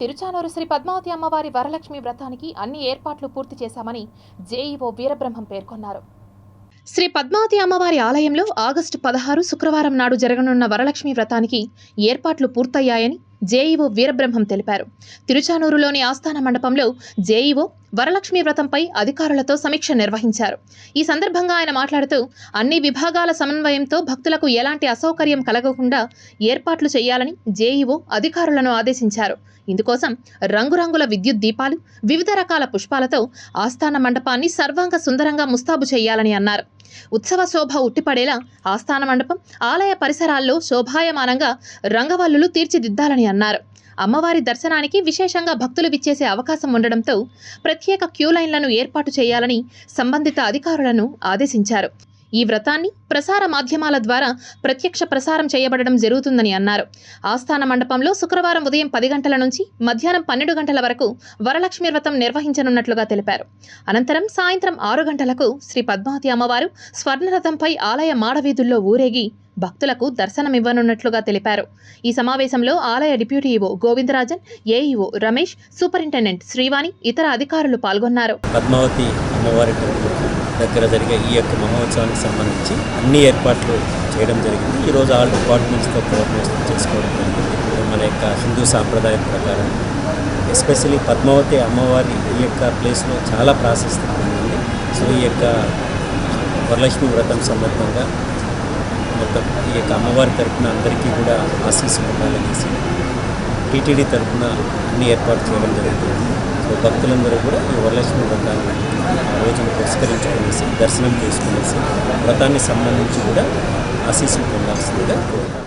తిరుచానూరు శ్రీ పద్మావతి అమ్మవారి వరలక్ష్మి వ్రతానికి అన్ని ఏర్పాట్లు పూర్తి చేశామని జేఈఓ వీరబ్రహ్మం పేర్కొన్నారు. శ్రీ పద్మావతి అమ్మవారి ఆలయంలో ఆగస్టు పదహారు శుక్రవారం నాడు జరగనున్న వరలక్ష్మి వ్రతానికి ఏర్పాట్లు పూర్తయ్యాయని జేఈఓ వీరబ్రహ్మం తెలిపారు. తిరుచానూరులోని ఆస్థాన మండపంలో జేఈఓ వరలక్ష్మి వ్రతంపై అధికారులతో సమీక్ష నిర్వహించారు. ఈ సందర్భంగా ఆయన మాట్లాడుతూ అన్ని విభాగాల సమన్వయంతో భక్తులకు ఎలాంటి అసౌకర్యం కలగకుండా ఏర్పాట్లు చేయాలని జేఈఓ అధికారులను ఆదేశించారు. ఇందుకోసం రంగురంగుల విద్యుత్ దీపాలు వివిధ రకాల పుష్పాలతో ఆస్థాన మండపాన్ని సర్వాంగ సుందరంగా ముస్తాబు చేయాలని అన్నారు. ఉత్సవ శోభ ఉట్టిపడేలా ఆస్థాన మండపం ఆలయ పరిసరాల్లో శోభాయమానంగా రంగవల్లులు తీర్చిదిద్దాలని అన్నారు. అమ్మవారి దర్శనానికి విశేషంగా భక్తులు విచ్చేసే అవకాశం ఉండడంతో ప్రత్యేక క్యూ లైన్లను ఏర్పాటు చేయాలని సంబంధిత అధికారులను ఆదేశించారు. ఈ వ్రతాన్ని ప్రసార మాధ్యమాల ద్వారా ప్రత్యక్ష ప్రసారం చేయబడడం జరుగుతుందని అన్నారు. ఆస్థాన మండపంలో శుక్రవారం ఉదయం పది గంటల నుంచి మధ్యాహ్నం పన్నెండు గంటల వరకు వరలక్ష్మి వ్రతం నిర్వహించనున్నట్లుగా తెలిపారు. అనంతరం సాయంత్రం ఆరు గంటలకు శ్రీ పద్మావతి అమ్మవారు స్వర్ణరథంపై ఆలయ మాడవీధుల్లో ఊరేగి భక్తులకు దర్శనమివ్వనున్నట్లుగా తెలిపారు. ఈ సమావేశంలో ఆలయ deputy EO Govindarajan AEO Ramesh superintendent Srivani ఇతర అధికారులు పాల్గొన్నారు. పద్మావతి అమ్మవారి దగ్గర జరిగే ఈ యొక్క మహోత్సవానికి సంబంధించి అన్ని ఏర్పాట్లు చేయడం జరిగింది. ఈరోజు ఆల్ డిపార్ట్మెంట్స్తో కోఆర్డినేషన్ చేసుకోవడం జరిగింది. మన యొక్క హిందూ సాంప్రదాయం ప్రకారం ఎస్పెషలీ పద్మావతి అమ్మవారి ఈ యొక్క ప్లేస్లో చాలా ప్రాశస్త్యం ఉంది. సో ఈ యొక్క వరలక్ష్మి వ్రతం సందర్భంగా మొత్తం ఈ యొక్క అమ్మవారి తరఫున అందరికీ కూడా ఆశీస్సు పొందాలనేసి టీటీడీ తరపున అన్ని ఏర్పాటు చేయడం జరుగుతుంది. సో భక్తులందరూ కూడా ఈ వరలక్ష్మి వ్రతాన్ని ఆ పురస్కరించుకునేసి దర్శనం చేసుకునేసి వ్రతానికి సంబంధించి కూడా ఆశీస్సులు పొందాల్సిందిగా కోరుతాను